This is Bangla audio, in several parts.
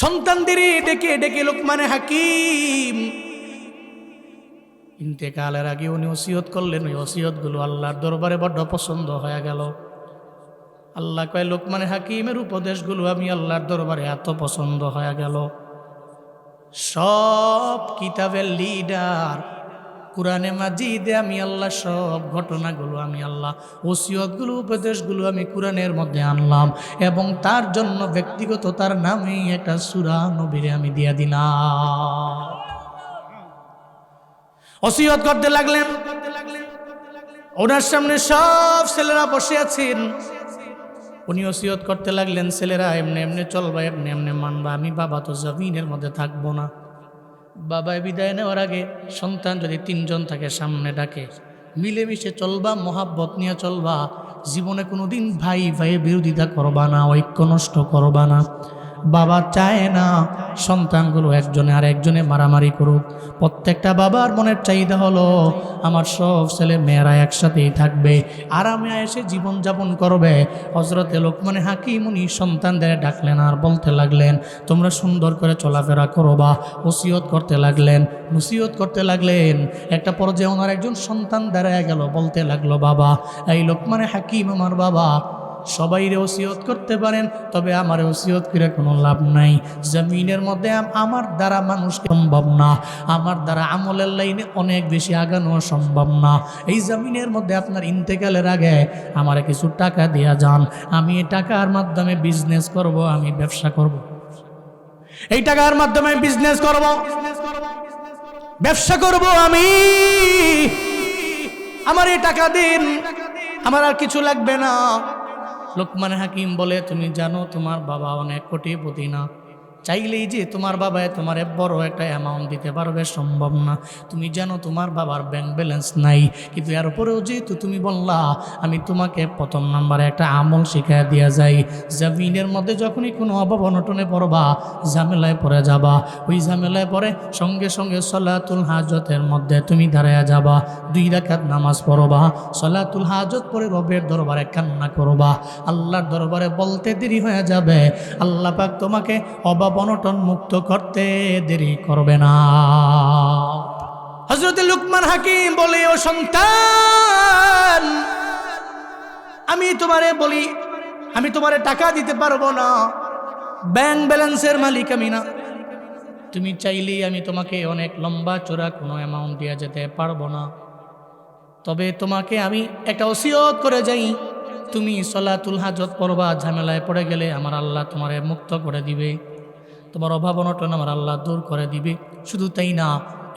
সন্তানদেরই ডেকে ডেকে লোকমানে হাকিম। ইন্তেকালের আগে উনি ওসিয়ত করলেন, ওই ওসিয়তগুলো আল্লাহর দরবারে বড্ড পছন্দ হয়ে গেল। আল্লাহ কয় লোক মানে হাকিমের উপদেশগুলো আমি আল্লাহর দরবারে এত পছন্দ হয়ে গেল। সব কিতাবের লিডার কোরআনে মাজিদে আমি আল্লাহ সব ঘটনাগুলো আমি আল্লাহ, ওসিয়তগুলো, উপদেশগুলো আমি কোরআনের মধ্যে আনলাম এবং তার জন্য ব্যক্তিগত তার নামে একটা সুরা নবীরে আমি দিয়া দিলাম। ওসিয়ত করতে লাগলেন, ওনার সামনে সব ছেলেরা বসে আছেন। উনি ওসিয়ত করতে লাগলেন, ছেলেরা এমনি এমনি চলবা, এমনি এমনি মানবা, আমি বাবা তো জমিনের মধ্যে থাকব না। বাবায় বিদায় নেওয়ার আগে সন্তান যদি তিনজন থাকে, সামনে ডাকে। মিলেমিশে চলবা, মহাব্বত নিয়ে চলবা। জীবনে কোনো দিন ভাই ভাই বিরোধিতা করবা না, ঐক্য নষ্ট করবা না। বাবা চায় না সন্তানগুলো একজনে আর একজনে মারামারি করুক। প্রত্যেকটা বাবার মনের চাহিদা হলো, আমার সব ছেলে মেয়েরা একসাথেই থাকবে, আরামে এসে জীবনযাপন করবে। হজরতে লোকমানে হাকিমুনি সন্তানদের ডাকলেন আর বলতে লাগলেন, তোমরা সুন্দর করে চলাফেরা করো বা ওসিয়ত করতে লাগলেন নসিহত করতে লাগলেন। একটা পর্যায়ে ওনার একজন সন্তান দাঁড়ায় গেল, বলতে লাগল, বাবা, এই লোকমানে হাকিম আমার বাবা সবাই ওসিয়ত করতে পারেন, তবে আমার ওসিয়ত করে কোনো লাভ নাই। জমিনের মধ্যে আমার দ্বারা মানুষ সম্ভব না। আমার দ্বারা আমলের লাইনে অনেক বেশি আগানো সম্ভব না। এই জমিনের মধ্যে আপনার ইন্তেকালের আগে আমার কিছু টাকা দেয়া যান। আমি এই টাকার মাধ্যমে বিজনেস করব, আমি ব্যবসা করব। এই টাকার মাধ্যমে বিজনেস করব। ব্যবসা করব আমি। আমার এই টাকা দিন, আমার আর কিছু লাগবে না। লোকমান হাকিম বলে তুমি জানো তোমার বাবা অনেক কোটিপতি না? চাইলেই যে তোমার বাবায় তোমার বড় একটা অ্যামাউন্ট দিতে পারবে সম্ভব না। তুমি জানো তোমার বাবার ব্যাংক ব্যালেন্স নাই। কিন্তু এর উপরেও যেহেতু তুমি বললা, আমি তোমাকে প্রথম নাম্বারে একটা আমল শিখাই দেওয়া যাই। জামিনের মধ্যে যখনই কোনো অভাব অনটনে পড়বা, ঝামেলায় পড়ে যাবা। ওই ঝামেলায় পড়ে সঙ্গে সঙ্গে সলাতুল হাজতের মধ্যে তুমি দাঁড়ায়া যাবা। দুই রাকাত নামাজ পড়বা, সলাতুল হাজত পরে রবের দরবারে কান্না করবা। আল্লাহর দরবারে বলতে দেরি হয়ে যাবে। আল্লাহ পাক তোমাকে অভাব অনটন মুক্ত করতে দেরি করবে না। হজরত লুকমান হাকিম বলে, ও সন্তান, আমি তোমারে বলি, আমি তোমারে টাকা দিতে পারব না। ব্যাংক ব্যালেন্সের মালিক আমি না। তুমি চাইলেই আমি তোমাকে অনেক লম্বা চোরা কোনো অ্যামাউন্ট দেওয়া যেতে পারব না। তবে তোমাকে আমি একটা ওসিয়ত করে যাই। তুমি সলাতুল হাজত পড়বা, ঝামেলায় পড়ে গেলে আমার আল্লাহ তোমারে মুক্ত করে দিবে। তোমার অভাব অনটন আমার আল্লাহ দূর করে দিবে। শুধু তাই না,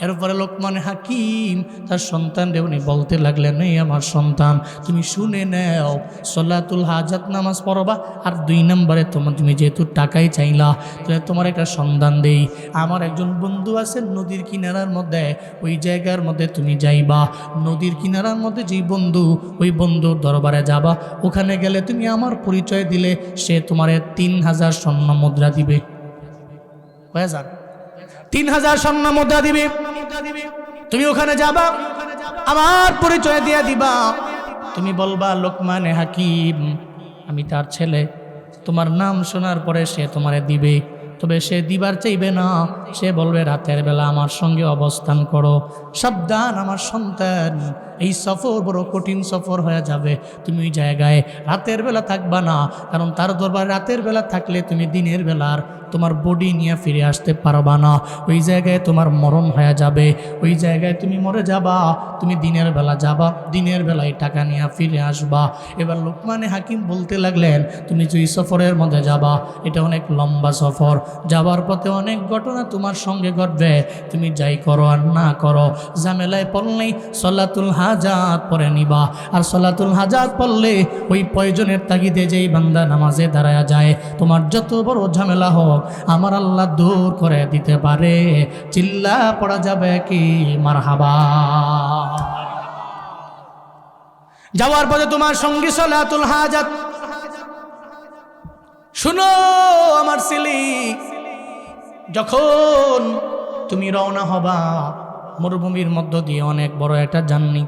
এরপরে লোকমান হাকিম তার সন্তান উনি বলতে লাগলেন, এই আমার সন্তান, তুমি শুনে নেও, সলাতুল হাজাত নামাজ পড়বা আর দুই নম্বরে তোমার, তুমি যেহেতু টাকাই চাইলা, তাহলে তোমার একটা সন্ধান দেই। আমার একজন বন্ধু আছে নদীর কিনারার মধ্যে, ওই জায়গার মধ্যে তুমি যাইবা। নদীর কিনারার মধ্যে যেই বন্ধু, ওই বন্ধুর দরবারে যাবা। ওখানে গেলে তুমি আমার পরিচয় দিলে, সে তোমার তিন হাজার স্বর্ণ মুদ্রা দিবে। হাজার তিন হাজার স্বর্ণ মুদ্রা দিবে। তুমি ওখানে যাবা। আমার পরিচয় দিয়ে দিবা। তুমি বলবা, লোকমানে হাকিম, আমি তার ছেলে। তোমার নাম শোনার পরে সে তোমারে দিবে। তবে সে দিবার চাইবে না। সে বলবে, রাতের বেলা আমার সঙ্গে অবস্থান করো। সাবধান আমার সন্তান। এই সফর বড় কঠিন সফর হয়ে যাবে। তুমি জায়গায় রাতের বেলা থাকবা না। কারণ তার দরবার রাতের বেলা থাকলে তুমি দিনের বেলার তোমার বডি নিয়ে ফিরে আসতে পারবা না। ওই জায়গায় তোমার মরণ হয়ে যাবে। ওই জায়গায় তুমি মরে যাবা। তুমি দিনের বেলা যাবা। দিনের বেলায় টাকা নিয়ে ফিরে আসবা। এবার লোকমানে হাকিম বলতে লাগলেন, তুমি যে সফরের মধ্যে যাবা, এটা অনেক লম্বা সফর। যাবার পথে অনেক ঘটনা তোমার সঙ্গে ঘটবে। তুমি যাই করো আর না করো। ঝামেলায় পড়লেই সলাতুল হাজাত পরে নিবা। আর সলাতুল হাজাত পড়লে ওই প্রয়োজনের তাগিদে যেই বান্দা নামাজে দাঁড়ায়া যায়, তোমার যত বড় ঝামেলা হোক আমার আল্লাহ দূর করে দিতে পারে। চিল্লা পড়া যাবে কি? মার যাওয়ার পথে তোমার সঙ্গী সলাতুল হাজাত। শুনো আমার সিলি। যখন তুমি রওনা হবা, মরুভূমির মধ্য দিয়ে অনেক বড় একটা জার্নি।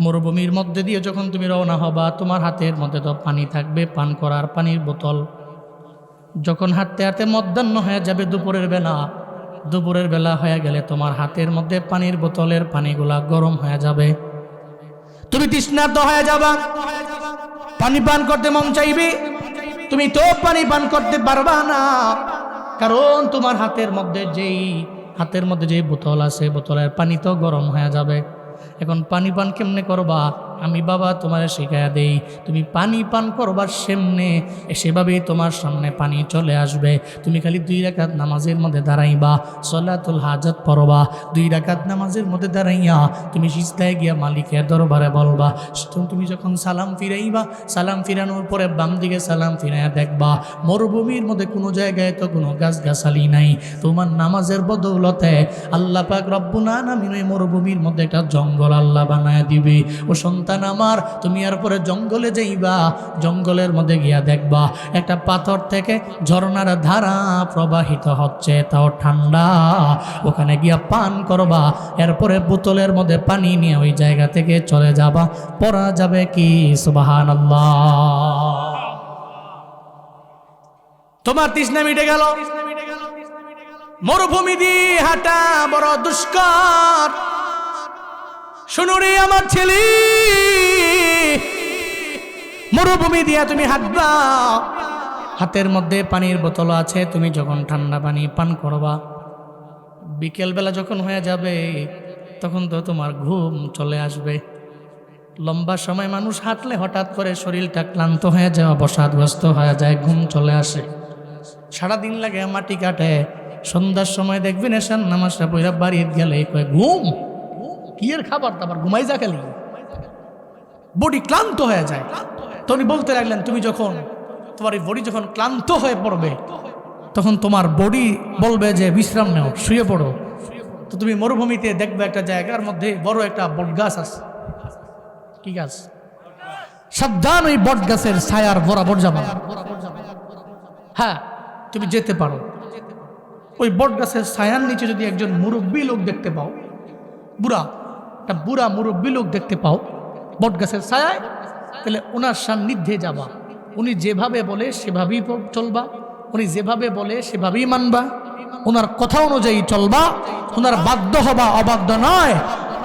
মরুভূমির মধ্যে দিয়ে যখন তুমি রওনা হবা, তোমার হাতের মধ্যে তো পানি থাকবে, পান করার পানির বোতল। যখন হাঁটতে হাঁটতে মধ্যাহ্ন হয়ে যাবে দুপুরের বেলা দুপুরের বেলা হয়ে গেলে তোমার হাতের মধ্যে পানির বোতলের পানিগুলা গরম হয়ে যাবে। তুমি তৃষ্ণার্ত হয়ে যাবা। পানি পান করতে মন চাইবে। তুমি তো পানি পান করতে পারবা না। কারণ তোমার হাতের মধ্যে যেই, হাতের মধ্যে যেই বোতল আছে, বোতলের পানি তো গরম হয়ে যাবে। এখন পানি পান কেমনে করবা? আমি বাবা তোমার শিখাইয়া দেই, তুমি পানি পান করবার সেমনে সেভাবেই তোমার সামনে পানি চলে আসবে। তুমি খালি দুই রাকাত নামাজের মধ্যে দাঁড়াইবা, সলাতুল হাজত পড়বা, দুই রাকাত নামাজের মধ্যে দাঁড়াইয়া তুমি সিস্তায় গিয়া মালিকের দরবারে বলবা তুমি যখন সালাম ফিরাইবা, সালাম ফিরানোর পরে বাম দিকে সালাম ফিরাইয়া দেখবা, মরুভূমির মধ্যে কোনো জায়গায় তো কোনো গাছ গাছালি নাই। তোমার নামাজের বদৌলতে আল্লাহ পাক রব্বুনা নামিন মরুভূমির মধ্যে একটা জঙ্গল আল্লাহ বানায় দিবে। ও সন্তান আমার, তুমি আর পরে জঙ্গলে যাইবা, জঙ্গলের মধ্যে গিয়া দেখবা, একটা পাথর থেকে ঝর্ণার ধারা প্রবাহিত হচ্ছে, তাও ঠান্ডা। ওখানে গিয়া পান করবা, এরপরে বোতলের মধ্যে পানি নিয়ে ওই জায়গা থেকে চলে যাবা। পরা যাবে কি? সুবাহান তোমার তৃষ্ণা মিটে গেল। মরুভূমি দিয়ে হাঁটা বড় দুষ্কর। শুনো রে আমার ছেলে। মরুভূমি দিয়া তুমি হাঁটবা হাতের মধ্যে পানির বোতল আছে, তুমি যখন ঠান্ডা পানি পান করবা। বিকেলবেলা যখন হয়ে যাবে, তখন তো তোমার ঘুম চলে আসবে। লম্বা সময় মানুষ হাঁটলে হঠাৎ করে শরীরটা ক্লান্ত হয়ে যাওয়া বসাদগ্রস্ত হয়ে যায়, ঘুম চলে আসে। সারাদিন লাগে মাটি কাটে, সন্ধ্যার সময় দেখবেন এসান নামাজটা বইরা বাড়ি গেলে কয়, ঘুম! কি এর খাবার দাবার ঘুমাই যা খালি বডি ক্লান্ত হয়ে যায়। তো উনি বলতে লাগলেন, তুমি যখন তোমার এই বডি যখন ক্লান্ত হয়ে পড়বে, তখন তোমার বডি বলবে যে, বিশ্রাম নেও, শুয়ে পড়ো। তো তুমি মরুভূমিতে দেখবে একটা জায়গার মধ্যে বড় একটা বট গাছ আছে। কি গাছ? সাবধান ওই বট গাছের ছায়ার বরাবর যাবা। হ্যাঁ তুমি যেতে পারো। ওই বট গাছের ছায়ার নিচে যদি একজন মুরব্বী লোক দেখতে পাও, বুড়া একটা বুড়া মুরব্বী লোক দেখতে পাও, বট গাছের ছায়ায়, তাহলে ওনার সান্নিধ্যে যাবা। উনি যেভাবে বলে সেভাবেই চলবা। উনি যেভাবে বলে সেভাবেই মানবা। ওনার কথা অনুযায়ী চলবা। ওনার বাধ্য হবা, অবাধ্য নয়।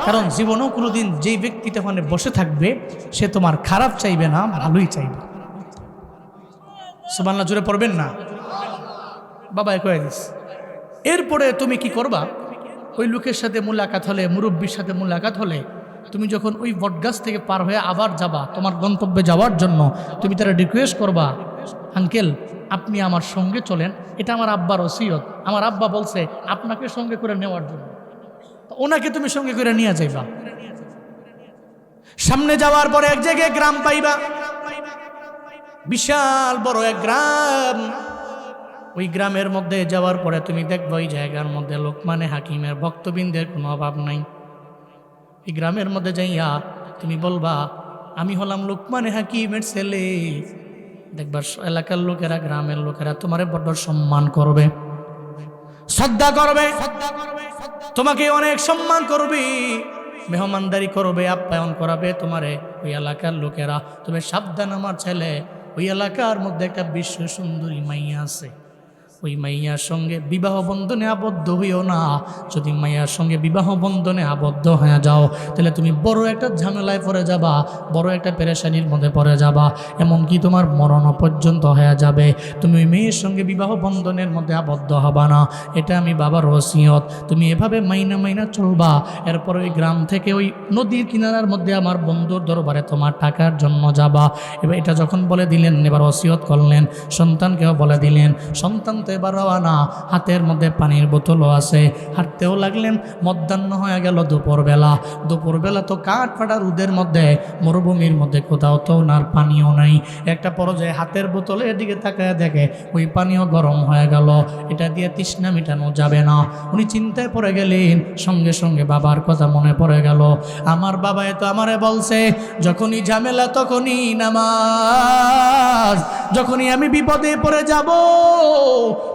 কারণ জীবনেও কোনোদিন যেই ব্যক্তিটা ওখানে বসে থাকবে, সে তোমার খারাপ চাইবে না, ভালোই চাইবে। সুবান্লা জুড়ে পড়বেন না? বাবা কয়ে দিস। এরপরে তুমি কি করবা? ওই লোকের সাথে মুলাকাত হলে, মুরব্বীর সাথে মুলাকাত হলে, তুমি যখন ওই বটগাছ থেকে পার হয়ে আবার যাবা, তোমার গন্তব্যে যাওয়ার জন্য, তুমি তারা রিকোয়েস্ট করবা, আঙ্কেল, আপনি আমার সঙ্গে চলেন, এটা আমার আব্বার ওসিয়ত। আমার আব্বা বলছে, আপনাকে সঙ্গে করে নেওয়ার জন্য। ওনাকে তুমি সঙ্গে করে নিয়ে যাইবা। সামনে যাওয়ার পরে এক জায়গায় গ্রাম পাইবা। বিশাল বড় এক গ্রাম। ওই গ্রামের মধ্যে যাওয়ার পরে তুমি দেখবে ওই জায়গার মধ্যে লোকমানে হাকিমের ভক্তবৃন্দের কোনো অভাব নাই। এই গ্রামের মধ্যে যাইয়া তুমি বলবা, আমি হলাম লোকমানে হাকিমের ছেলে। দেখবার এলাকার লোকেরা, গ্রামের লোকেরা তোমারে বড্ড সম্মান করবে, শ্রদ্ধা করবে, তোমাকে অনেক সম্মান করবে, মেহমানদারি করবে, আপ্যায়ন করাবে তোমারে ওই এলাকার লোকেরা। তুমি সাবধান আমার ছেলে, ওই এলাকার মধ্যে একটা বিশ্ব সুন্দরী মাইয়া আছে। ওই মাইয়ার সঙ্গে বিবাহ বন্ধনে আবদ্ধ হইও না। যদি মাইয়ার সঙ্গে বিবাহ বন্ধনে আবদ্ধ হয়ে যাও, তাহলে তুমি বড় একটা ঝামেলায় পড়ে যাবা, বড় একটা পেরেশানির মধ্যে পড়ে যাবা, এমনকি তোমার মরণ পর্যন্ত হয়ে যাবে। তুমি ওই মেয়ের সঙ্গে বিবাহ বন্ধনের মধ্যে আবদ্ধ হবা না। এটা আমি বাবার ওসিয়ত। তুমি এভাবে মাইনা মাইনা চলবা। এরপর ওই গ্রাম থেকে ওই নদীর কিনারার মধ্যে আমার বন্ধুর দরবারে তোমার টাকার জন্য যাবা। এবার এটা যখন বলে দিলেন, এবার ওসিয়ত করলেন, সন্তানকেও বলে দিলেন, সন্তান তো এবার রওয়ানা হাতের মধ্যে পানির বোতলও আছে। হাঁটতেও লাগলেন, মধ্যাহ্ন হয়ে গেল দুপুরবেলা। দুপুরবেলা তো কাঠ ফাটা রোদের মধ্যে, মরুভূমির মধ্যে কোথাও তো ওনার পানিও নাই। একটা পর্যায়ে হাতের বোতলের দিকে তাকায় দেখে ওই পানিও গরম হয়ে গেল। এটা দিয়ে তৃষ্ণা মেটানো যাবে না। উনি চিন্তায় পড়ে গেলেন, সঙ্গে সঙ্গে বাবার কথা মনে পড়ে গেল। আমার বাবা তো আমারে বলছে, যখনই ঝামেলা তখনই নামাজ, যখনই আমি বিপদে পড়ে যাব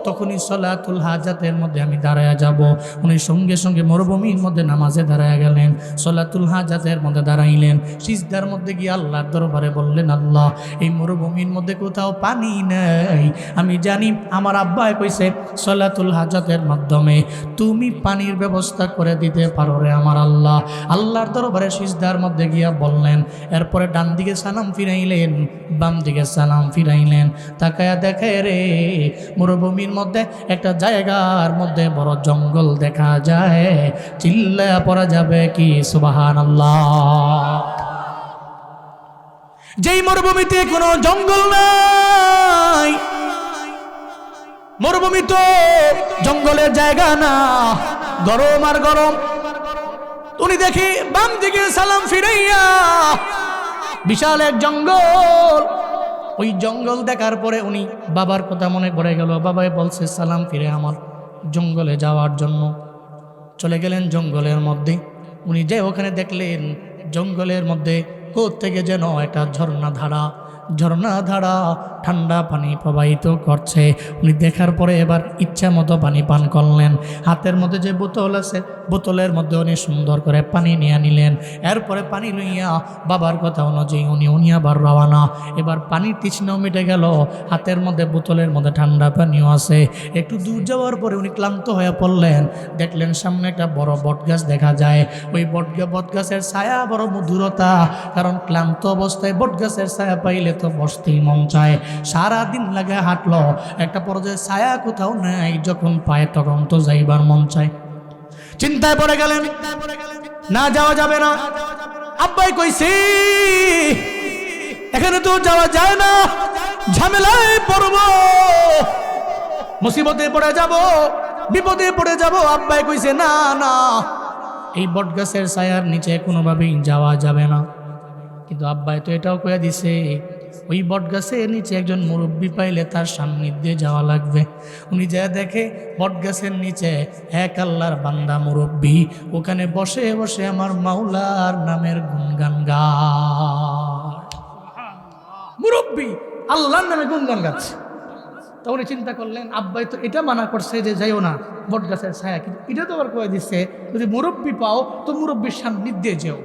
তখনই সলাতুল হাজাতের মধ্যে আমি দাঁড়ায়া যাব। উনি সঙ্গে সঙ্গে মরুভূমির মধ্যে নামাজে দাঁড়ায়া গেলেন, সলাতুল হাজাতের মধ্যে দাঁড়াইলেন। সিজদার মধ্যে গিয়ে আল্লাহর দরবারে বললেন, আল্লাহ, এই মরুভূমির মধ্যে কোথাও পানি নেই। আমি জানি, আমার আব্বাই কইছে, সলাতুল হাজাতের মাধ্যমে তুমি পানির ব্যবস্থা করে দিতে পারো রে আমার আল্লাহ। আল্লাহর দরবারে সিজদার মধ্যে গিয়া বললেন, এরপরে ডান দিকে সালাম ফিরাইলেন বাম দিকে সালাম ফিরাইলেন। তাকায়া দেখে রে মরুভূমির মধ্যে, একটা জায়গার মধ্যে বড় জঙ্গল দেখা যায়। চিল্লা পড়া যাবে কি? সুবাহান যেই মরুভূমিতে কোনো জঙ্গল নাই, মরুভূমি তো জঙ্গলের জায়গা না। গরম আর গরম। উনি দেখি বাম দিকে সালাম ফিরাইয়া, বিশাল এক জঙ্গল। ওই জঙ্গল দেখার পরে উনি বাবার কথা মনে পড়ে গেল। বাবাই বলছে, সালাম ফিরে আমার জঙ্গলে যাওয়ার জন্য। চলে গেলেন জঙ্গলের মধ্যে। উনি যে ওখানে দেখলেন, জঙ্গলের মধ্যে কোথ থেকে যেন একটা ঝর্ণা ধারা ঝর্ণা ধারা ঠান্ডা পানি প্রবাহিত করছে। উনি দেখার পরে এবার ইচ্ছা মতো পানি পান করলেন। হাতের মধ্যে যে বোতল আছে, বোতলের মধ্যে উনি সুন্দর করে পানি নিয়ে নিলেন। এরপরে পানি লইয়া বাবার কথা অনুযায়ী উনি উনি আবার রওয়ানা এবার পানির তৃষ্ণাও মিটে গেল। হাতের মধ্যে, বোতলের মধ্যে ঠান্ডা পানিও আছে। একটু দূর যাওয়ার পরে উনি ক্লান্ত হয়ে পড়লেন। দেখলেন সামনে একটা বড় বটগাছ দেখা যায়। ওই বটগা বটগাছের ছায়া বড় মধুরতা, কারণ ক্লান্ত অবস্থায় বটগাছের ছায়া পাইলে তো বসতেই মন চায়। সারাদিন লাগে হাঁটলো, একটা পর্যায়ে ছায়া কোথাও নাই, যখন পায় তখন তো যাইবার মন চায়। চিন্তায় পড়ে গেলেন, না যাওয়া যাবে না। আব্বাই কইছি, এখানে তো যাওয়া যায় না, ঝামেলায় পড়ব। মুসিবতে পড়ে যাব, বিপদে পড়ে যাব। আব্বাই কইছে, না না, এই বটগাছের ছায়ার নিচে কোনোভাবেই যাওয়া যাবে না। কিন্তু আব্বাই তো এটাও কয়ে দিছে ওই বটগাছের নিচে একজন মুরব্বী পাইলে তার সান্নিধ্যে যাওয়া লাগবে। উনি যা দেখে বটগাছের নিচে, এক আল্লাহর বান্দা মুরব্বী, ওখানে বসে বসে আমার মাওলার নামের গুনগান গা। মুরব্বী, আল্লাহর নামে গুনগান গাচ্ছে। তা উনি চিন্তা করলেন, আব্বাই তো এটা মানা করছে যে যাইও না বট গাছের ছায়া। কিন্তু এটা তো আবার কয়ে দিচ্ছে, যদি মুরব্বী পাও, তো মুরব্বীর সান্নিধ্যে যেও।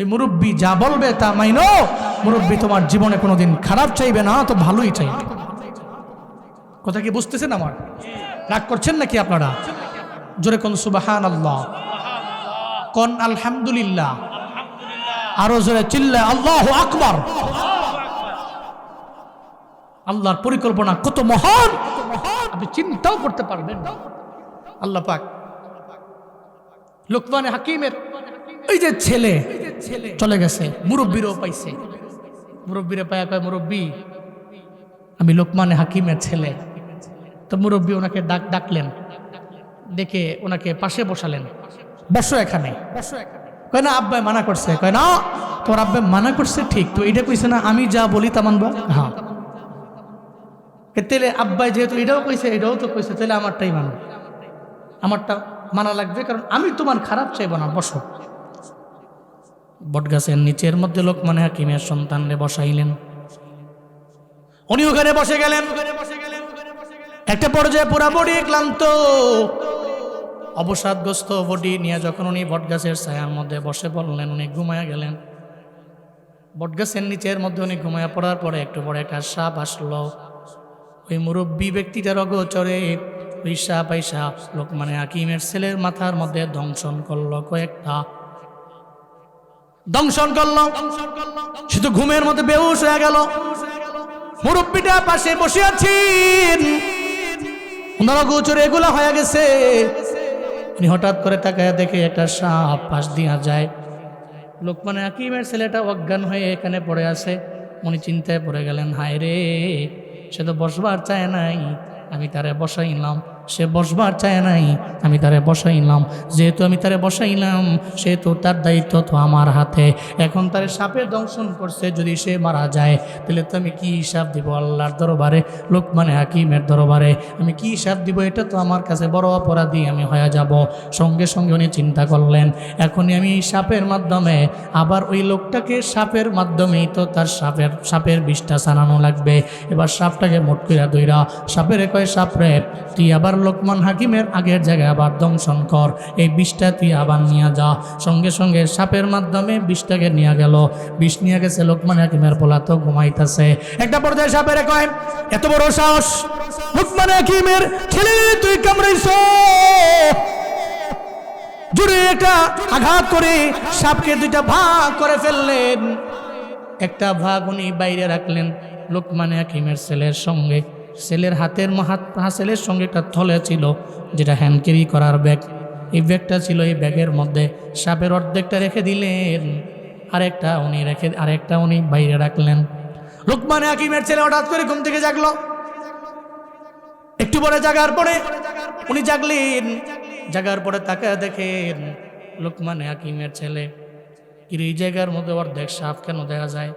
এই মুরব্বী যা বলবে তা মাইনো। মুরব্বী, তোমার জীবনে কোনোদিন খারাপ চাইবে না, তো ভালোই চাইবে। কথা কি বুঝতেছেন আমার? রাগ করছেন নাকি আপনারা? জোরে কোন সুবাহান আল্লাহ কন আলহামদুলিল্লাহ। আরও জোরে চিল্লা আল্লাহ আকবর। আল্লাহর পরিকল্পনা কত মহান। আপনি চিন্তাও করতে পারবেন আল্লাহ পাক। লোকমানে হাকিমের, এই যে ছেলে চলে গেছে। মুরব্বীরও পাইছে। মুরব্বীরে পায়া কয়, মুরব্বী, আমি লোকমানে হাকিমের ছেলে। তো মুরব্বী ওনাকে ডাক, ডাকলেন। ডেকে ওনাকে পাশে বসালেন। বসো এখানে। কয়, না, আব্বাই মানা করছে। কয়, না তোর আব্বাই মানা করছে ঠিক, তো এটা কইছে না, আমি যা বলি তা মানবা? হ্যাঁ। তেলে আব্বাই যেহেতু এটাও কইছে, এটাও তো কইছে তাহলে আমারটাই মানো। আমারটা মানা লাগবে, কারণ আমি তোমার খারাপ চাইব না, বসো। বটগাছের নিচের মধ্যে লোক মানে হাকিমের সন্তানরে বসাইলেন। উনি ওখানে বসে গেলেন। একটা পর্যায়ে পুরা বডি ক্লান্ত। অবসাদগ্রস্ত বডি নিয়ে যখন উনি বটগাছের ছায়ার মধ্যে বসে পড়লেন, উনি ঘুমায়া গেলেন। বটগাছের নিচের মধ্যে উনি ঘুমায়া পড়ার পরে একটু পরে একটা সাপ আসলো। ওই মুরব্বী ব্যক্তিটার অগোচরে ওই সাপ এই সাপ লোক মানে হাকিমের ছেলের মাথার মধ্যে দংশন করল কয়েকটা। দংশন করল। শুধু ঘুমের মধ্যে বেহুশ হয়ে গেল। মুরব্বীটা পাশে বসে আছেন। ওনারা গোচরে এগুলা হয়ে গেছে। উনি হঠাৎ করে তাকায় দেখে একটা সাপ পাশ দিয়া যায়। লোকমানে হাকিমের ছেলেটা অজ্ঞান হয়ে এখানে পড়ে আছে। উনি চিন্তায় পড়ে গেলেন, হায় রে, সে তো বসবার চায় নাই। আমি তারে বসাইলাম। সে বসবার চায় নাই, আমি তারে বসাইলাম। যেহেতু আমি তারে বসাইলাম, সেহেতু তার দায়িত্ব তো আমার হাতে। এখন তারে সাপে দংশন করছে, যদি সে মারা যায়, তাহলে তো আমি কি হিসাব দিব আল্লাহর দরবারে লোক লোকমানে হাকিমের দরবারে? আমি কী হিসাব দিব? এটা তো আমার কাছে বড় অপরাধী, আমি হয়ে যাব। সঙ্গে সঙ্গে উনি চিন্তা করলেন। এখনই আমি সাপের মাধ্যমে, আবার ওই লোকটাকে সাপের মাধ্যমেই তো তার সাপের সাপের বিষটা ছাড়ানো লাগবে। এবার সাপটাকে মোট কইরা দইরা, সাপের কয় সাপরে, তুই আবার লোকমান হাকিমের আগের জায়গায় আবার দংশন কর। এই বিষটা তুই আবার নিয়ে যা। সঙ্গে সঙ্গে সাপের মাধ্যমে বিষটাকে নিয়ে গেল। বিষ নিয়ে গেছে লোকমান হাকিমের পোলা তো ঘুমাইতেছে। একটা পর্যায়ে সাপের কয়, এত বড় সাহস। লোকমান হাকিমের ছেলে তুই কামড়াইছ। জুড়ে একটা আঘাত করে সাপকে দুইটা ভাগ করে ফেললেন। একটা ভাগ উনি বাইরে রাখলেন। লোকমান হাকিমের ছেলের সঙ্গে। ছেলের হাতের হাত ছেলের সঙ্গে একটা থলে ছিল, যেটা হ্যান্ড ক্যারি করার ব্যাগ। এই ব্যাগটা ছিল, এই ব্যাগের মধ্যে সাপের অর্ধেকটা রেখে দিলেন, আরেকটা উনি রেখে, আরেকটা উনি বাইরে রাখলেন। লোকমান হাকিমের ছেলে হঠাৎ করে ঘুম থেকে জাগলো। একটু পরে জাগার পরে উনি জাগলেন। জাগার পরে তাকে দেখেন লোকমান হাকিমের ছেলে। এই জায়গার মধ্যে অর্ধেক সাপ কেন দেখা যায়?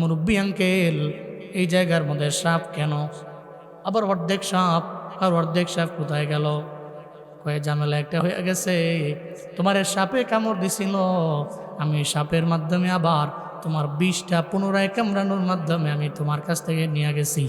মুরব্বী আঙ্কেল, এই জায়গার মধ্যে সাপ কেন? আবার অর্ধেক সাপ আর অর্ধেক সাপ কোথায় গেল? কয়ে ঝামেলা একটা হয়ে গেছে। তোমার সাপে কামড় দিছিল। আমি সাপের মাধ্যমে আবার তোমার বিষটা পুনরায় কামড়ানোর মাধ্যমে আমি তোমার কাছ থেকে নিয়ে গেছি।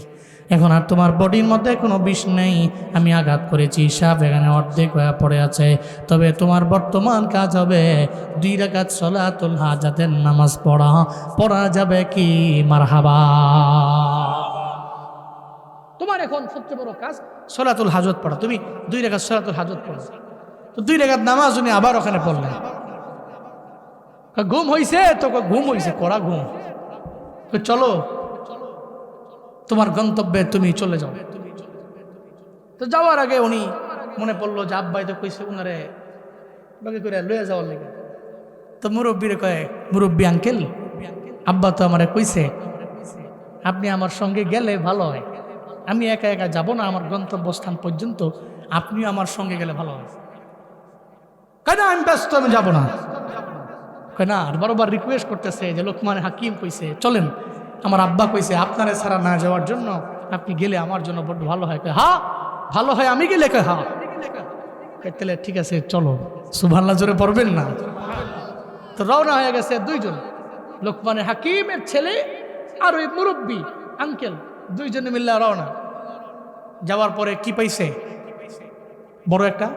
এখন আর তোমার বডির মধ্যে কোনো বিষ নেই। আমি আঘাত করেছি। সাপ এখানে অর্ধেক হয়ে পড়ে আছে। তবে তোমার বর্তমান কাজ হবে দুই রাকাত সলাতুল হাজাতের নামাজ পড়া। পড়া যাবে কি? মারহাবা। তোমার এখন সবচেয়ে বড় কাজ সলাতুল হাজত পড়া। তুমি দুই রেখাত সলাতুল হাজত পড়ো। তো দুই রেখাত নামাজ উনি আবার ওখানে পড়লেন ঘুম হইছে? তো ঘুম হইছে কড়া ঘুম। কয়, চলো তোমার গন্তব্যে তুমি চলে যাও। তো যাওয়ার আগে উনি মনে পড়ল যে আব্বাই তো কইছে উনারে বাকি করে লয়ে যাওয়ার লেগে। তো মুরব্বীর কয় মুরব্বী আঙ্কেল আব্বা তো আমারে কইছে আপনি আমার সঙ্গে গেলে ভালো হয়। আমি একা একা যাব না আমার গন্তব্যস্থান পর্যন্ত আপনিও আমার সঙ্গে গেলে ভালো হয়। কেন আমি ব্যস্ত আমি যাব না। কয় না আর বারবার রিকোয়েস্ট করতেছে যে লোকমান হাকিম কইছে চলেন আমার আব্বা কইছে আপনারে ছাড়া না যাওয়ার জন্য আপনি গেলে আমার জন্য বড্ড ভালো হয়। হা ভালো হয় আমি গেলে? কয় হা কয়, তাহলে ঠিক আছে চলো। সুভাল্লা জোরে পড়বেন না। তো রওনা হয়ে গেছে দুইজন লোকমানে হাকিমের ছেলে আর ওই মুরব্বী আঙ্কেল দুইজনে মিল্লা রওনা। যাওয়ার পরে কি পাইছে? বড় একটা?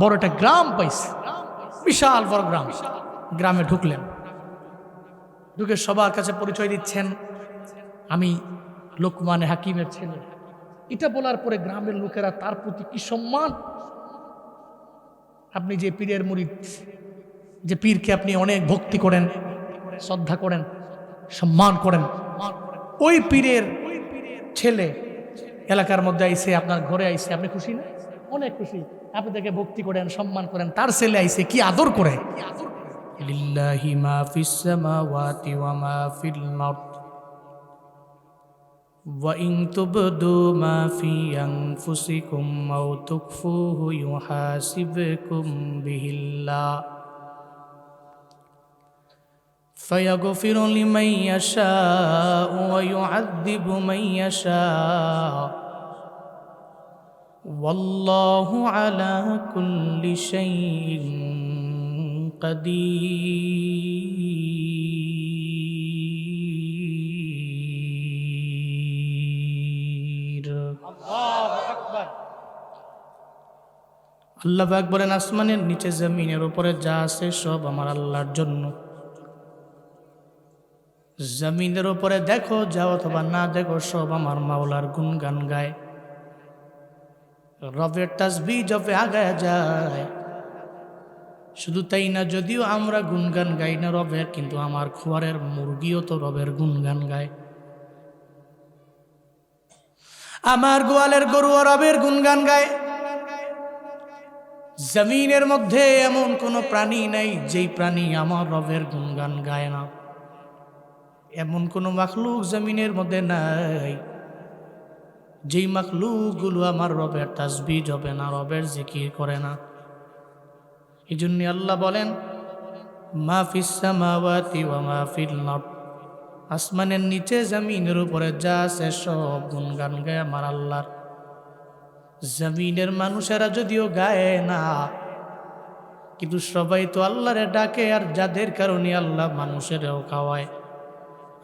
বড় একটা গ্রাম পাইছে। বিশাল বড় গ্রাম। গ্রামে ঢুকলেন। ঢুকে সবার কাছে পরিচয় দিচ্ছেন আমি লোকমানে হাকিমের ছেলে। এটা বলার পরে গ্রামের লোকেরা তার প্রতি কি সম্মান? আপনি যে পীরের মুরিদ যে পীরকে আপনি অনেক ভক্তি করেন, শ্রদ্ধা করেন, সম্মান করেন ওই পীরের ছেলে এলাকার মধ্যে আইসে আপনার ঘরে আইসে আপনি খুশি না অনেক খুশি আপনি তাকে ভক্তি করেন সম্মান করেন তার ছেলে আইসে কি আদর করে লিল্লাহি মা ফিস সামাওয়াতি ওয়া মা ফিল আরদ وإن تبدوا ما في أنفسكم أو تخفوه يحاسبكم به الله فيغفر لمن يشاء ويعذب من يشاء والله على كل شيء قدير আল্লাহ পাক বলেন আসমানের নিচে জমিনের উপরে যা আছে সব আমার আল্লাহর জন্য জমিনের উপরে দেখো, যাও অথবা না দেখো, সব আমার মাওলার গুনগান গায়। রবের তাসবি জপে আগায় যায়। শুধু তাই না, যদিও আমরা গুনগান গাই না রবের, কিন্তু আমার খোয়ারের মুরগিও তো রবের গুনগান গায়। আমার গোয়ালের গরুও রবের গুনগান গায়। জমিনের মধ্যে এমন কোনো প্রাণী নাই, যেই প্রাণী আমার রবের গুনগান গায় না। এমন কোনো মাখলুক জমিনের মধ্যে নাই। যেই মাখলুকগুলো আমার রবের তাসবি জবে না, রবের জিকির করে না। এই জন্য আল্লাহ বলেন, মা আসমানের নিচে জমিনের উপরে যা আছে সব গুনগান গায় আমার আল্লাহর। জমিনের মানুষেরা যদিও গায় না, কিন্তু সবাই তো আল্লাহরে ডাকে আর যাদের কারণে আল্লাহ মানুষেরও খাওয়ায়।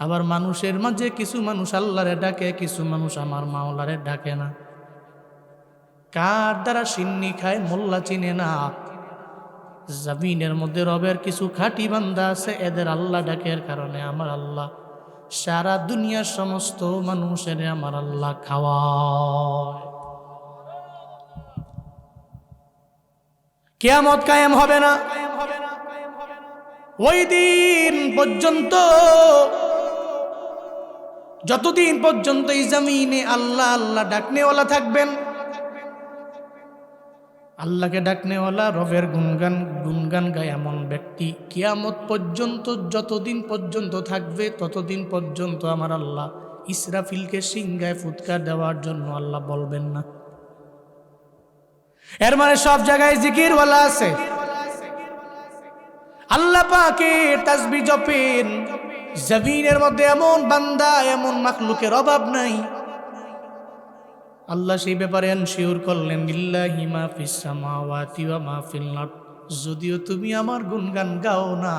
আবার মানুষের মাঝে কিছু মানুষ আল্লাহরে ডাকে, কিছু মানুষ আমার মাওলারে ডাকে না। কার দ্বারা সিন্নি খায় মোল্লা চিনে না। জামিনের মধ্যে রবের কিছু খাঁটি বান্দা আছে, এদের আল্লাহ ডাকের কারণে আমার আল্লাহ। সারা দুনিয়ার সমস্ত মানুষের আমার আল্লাহ খাওয়ায়। কেয়ামত কায়েম হবে না। ওই দিন পর্যন্ত যতদিন পর্যন্ত এই জমিনে আল্লাহ আল্লাহ ডাকনেওয়ালা থাকবেন, আল্লাহকে ডাকনেওয়ালা, রবের গুনগান গুনগান গায় এমন ব্যক্তি কিয়ামত পর্যন্ত, যতদিন পর্যন্ত থাকবে, ততদিন পর্যন্ত আমার আল্লাহ ইসরাফিলকে সিংগায় ফুৎকার দেওয়ার জন্য আল্লাহ বলবেন না। এর মানে সব জায়গায় জিকিরওয়ালা আছে। আল্লাহ পাকে তাসবি জপেন জমিনের মধ্যে এমন বান্দা, এমন মাখলুকের অভাব নাই। আল্লাহ সেই ব্যাপারে শিওর করলেন যদিও তুমি আমার গুণগান গাও না,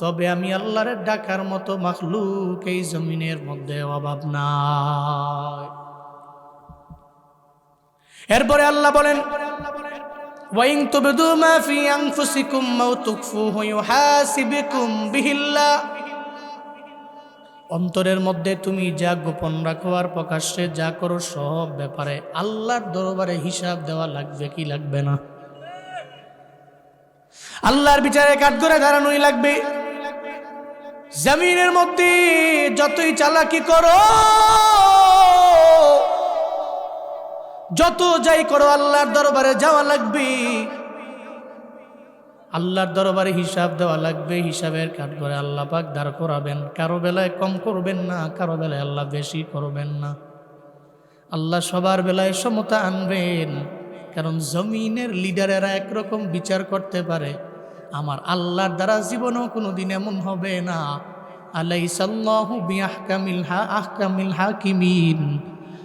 তবে আমি আল্লাহর ডাকার মতো মাখলুক, এই জমিনের মধ্যে অভাব নাই। এরপরে আল্লাহ বলেন ওয়াইং তুবদু মা ফি আনফুসিকুম মাও তুকফুহু ইউহাসিবুকুম বিহিল্লাহ অন্তরের মধ্যে তুমি যা গোপন রাখো আর প্রকাশ্যে যা করো সব ব্যাপারে আল্লাহর দরবারে হিসাব দেওয়া লাগবে কি লাগবে না? আল্লাহর বিচারে কাঠগড়ে দাঁড়ানোই লাগবে। জমিনের মধ্যে যতই চালাকি করো, যত যাই করো, আল্লাহর দরবারে যাওয়া লাগবে। আল্লাহর দরবারে হিসাব দেওয়া লাগবে, হিসাবের কাঠ করে আল্লাহ পাক দাঁড় করাবেন। কারও বেলায় কম করবেন না, কারও বেলায় আল্লাহ বেশি করবেন না। আল্লাহ সবার বেলায় সমতা আনবেন, কারণ জমিনের লিডারেরা একরকম বিচার করতে পারে। আমার আল্লাহর দ্বারা জীবনেও কোনো দিন এমন হবে না। আল্লাহ সাল্লাহু বিআহকামিল হা, আহকামিল হাকিমিন।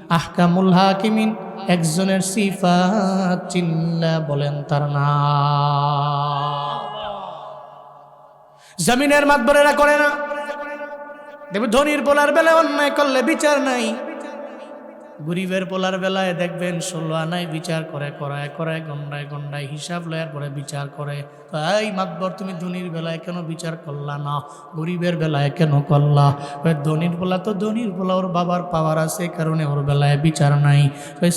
আহকামুল হাকিমিন। একজনের সিফাত চিল্লা বলেন তার না জমিনের মাতবরেরা করে না। দেব ধনির বলার বেলা অন্যায় করলে বিচার নাই। গরিবের পোলার বেলায় দেখবেন ষোলো আনায় বিচার করে, করায় করায়, গন্ডায় গন্ডায় হিসাব লয়ার পরে বিচার করে। এই মাতবর, তুমি ধনির বেলায় কেন বিচার করলা না? গরিবের বেলায় কেন করলা? ধনির পোলা তো ধনির পোলা, ওর বাবার পাওয়ার আছে কারণে ওর বেলায় বিচার নাই।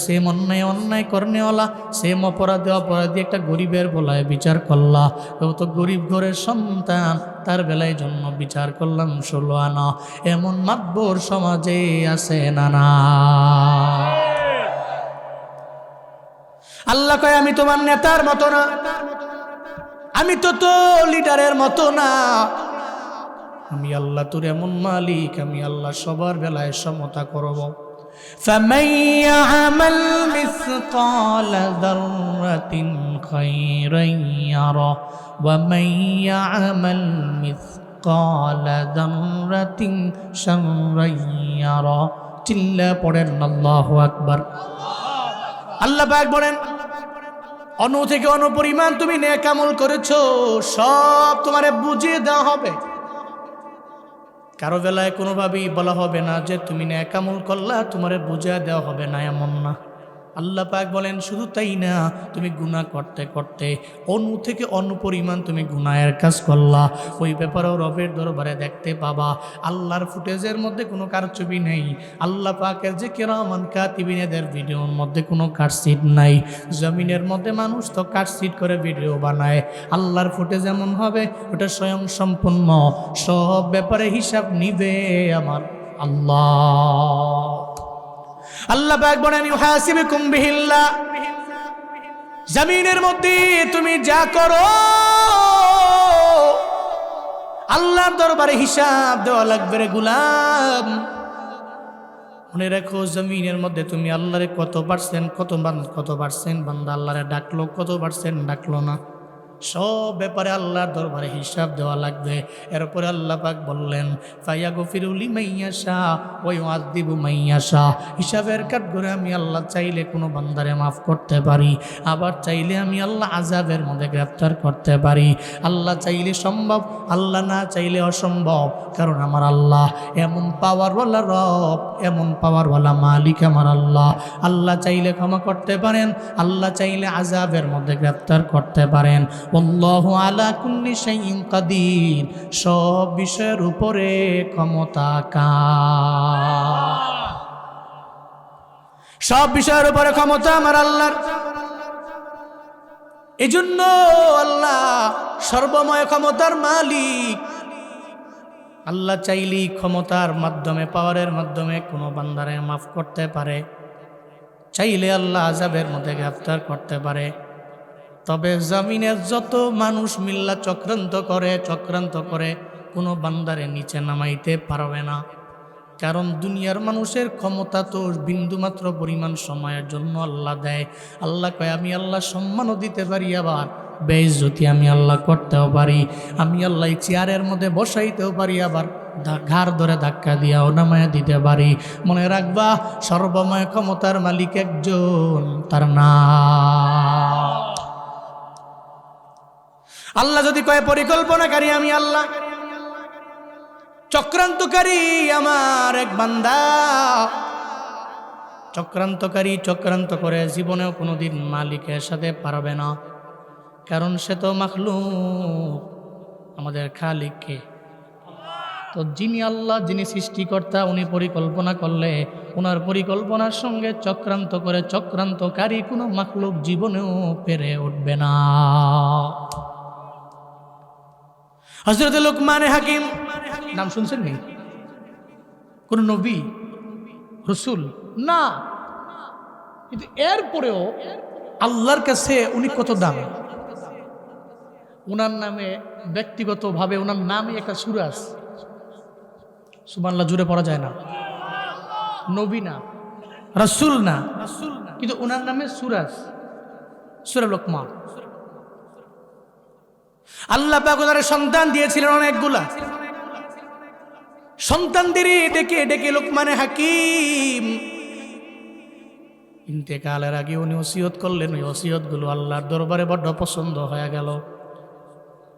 সেম অন্যায় অন্যায় করনেওয়ালা, সেম অপরাধে অপরাধী একটা গরিবের বেলায় বিচার করলা। ও তো গরিব ঘরের সন্তান তার বেলায় জন্য বিচার করলাম ষোলো আনা এমন মাতবর সমাজে আছে না না আল্লাহ কয় আমি তোমার নেতার মতো না আমি তো তো লিডারের মতো না আমি আল্লাহ তোর এমন মালিক আমি আল্লাহ সবার বেলায় সমতা করব فمن يعمل مثقال ذرة خيرا يره ومن يعمل مثقال ذرة شرا يره চিল্লা পড়েন আল্লাহু আকবার আল্লাহ পাক বলেন অনু থেকে অনুপরিমাণ তুমি নেকামল করেছো সব তোমারে বুঝিয়ে দেওয়া হবে কারো বেলায় কোনোভাবেই বলা হবে না যে তুমি ন্যাকামল করলা তোমারে বুঝা দেওয়া হবে না এমন না আল্লাহ পাক বলেন, শুধু তাই না, তুমি গুনাহ করতে করতে অনু থেকে অন্য পরিমাণ তুমি গুনাহের কাজ করলা। ওই ব্যাপারেও রবের দরবারে দেখতে পাবা, আল্লাহর ফুটেজের মধ্যে কোনো কারচুপি নেই। আল্লাহ পাকের যে কেরামান কাতিবিনেদের ভিডিওর মধ্যে কোনো কাটসিট নাই। জমিনের মধ্যে মানুষ তো কাটসিট করে ভিডিও বানায়। আল্লাহর ফুটেজ এমন হবে, ওটা স্বয়ং সম্পূর্ণ। সব ব্যাপারে হিসাব নিবে আমার আল্লাহ। আল্লাহ পাক বলেন, ইউহাসিবুকুম জমিনের মধ্যে তুমি যা করো, আল্লাহর দরবারে হিসাব দেওয়া লাগবে রে গুলাম। মনে রেখো, জমিনের মধ্যে তুমি আল্লাহরে কত পার্সেন্ট কত কত পার্সেন্ট বান্দা আল্লাহরে ডাকলো, কত পার্সেন্ট ডাকলো না। সব ব্যাপারে আল্লাহর দরবারে হিসাব দেওয়া লাগবে। এরপরে আল্লাহ পাক বললেন ফাইয়া গফিরুলি মাইয়াশা ওই আদিবু মাইয়াশা হিসাবের কাঠ করে আমি আল্লাহ চাইলে কোনো বান্দারে মাফ করতে পারি, আবার চাইলে আমি আল্লাহ আজাবের মধ্যে গ্রেফতার করতে পারি। আল্লাহ চাইলে সম্ভব, আল্লাহ না চাইলে অসম্ভব, কারণ আমার আল্লাহ এমন পাওয়ারওয়ালা রব, এমন পাওয়ারওয়ালা মালিক আমার আল্লাহ। আল্লাহ চাইলে ক্ষমা করতে পারেন, আল্লাহ চাইলে আজাবের মধ্যে গ্রেফতার করতে পারেন। অল্লাহ আলা কুল্লি শাইইন কাদির। সব বিষয়ের উপরে ক্ষমতা কা সব বিষয়ের উপরে ক্ষমতা আমার আল্লাহর। এই জন্য আল্লাহ সর্বময় ক্ষমতার মালিক। আল্লাহ চাইলেই ক্ষমতার মাধ্যমে, পাওয়ারের মাধ্যমে কোনো বান্দারে মাফ করতে পারে। চাইলে আল্লাহ আজাবের মধ্যে গ্রেফতার করতে পারে। তবে জমিনের যত মানুষ মিল্লা চক্রান্ত করে চক্রান্ত করে, কোনো বান্দারে নিচে নামাইতে পারবে না। কারণ দুনিয়ার মানুষের ক্ষমতা তো বিন্দুমাত্র পরিমাণ সময়ের জন্য আল্লাহ দেয়। আল্লাহ কয়, আমি আল্লাহ সম্মানও দিতে পারি আবার বেশ বেইজ্জতি আমি আল্লাহ করতেও পারি, আমি আল্লাহ চেয়ারের মধ্যে বসাইতেও পারি আবার ঘাড় ধরে ধাক্কা দিয়াও নামায় দিতে পারি। মনে রাখবা, সর্বময় ক্ষমতার মালিক একজন, তার নাম আল্লাহ যদি কয়, পরিকল্পনাকারী আমি আল্লাহ, চক্রান্তকারী আমার এক বান্দা, চক্রান্তকারী চক্রান্ত করে জীবনেও কোনোদিন মালিকের সাথে পারবে না। কারণ সে তো মাখলুক, আমাদের খালিককে তো যিনি আল্লাহ, যিনি সৃষ্টিকর্তা, উনি পরিকল্পনা করলে ওনার পরিকল্পনার সঙ্গে চক্রান্ত করে চক্রান্তকারী কোনো মাখলুক জীবনেও পেরে উঠবে না। হজরত লোকমানে হাকিম। নাম শুনছেন নি কোন নবী? রসুল? না। কিন্তু এরপরেও আল্লাহর কাছে উনি কত দাম? ওনার নামে ব্যক্তিগতভাবে ওনার নামে একটা সুরাস সুবাল্লাহ জুড়ে পড়া যায় না। নবী না, রসুল না। কিন্তু ওনার নামে সুরাস সুরা লোকমান। আল্লাহ পাক সন্তান দিয়েছিলেন অনেকগুলা। সন্তানদেরই ডেকে ডেকে লোকমানে হাকিম। ইন্তেকালের আগে উনি ওসিয়ত করলেন, ওই ওসিয়তগুলো আল্লাহর দরবারে বড্ড পছন্দ হয়ে গেল।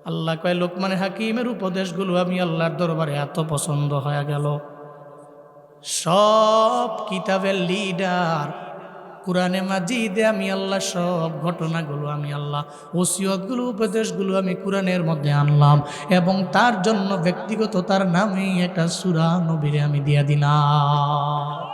আল্লাহ কয়, লোকমানে হাকিমের উপদেশগুলো আমি আল্লাহর দরবারে এত পছন্দ হয়ে গেল। সব কিতাবের লিডার কোরআনে মাজিদে আমি আল্লাহ সব ঘটনাগুলো আমি আল্লাহ, ওসিয়তগুলো, উপদেশগুলো আমি কোরআনের মধ্যে আনলাম এবং তার জন্য ব্যক্তিগত তার নামে একটা সুরা নবীরে আমি দিয়া দিলাম।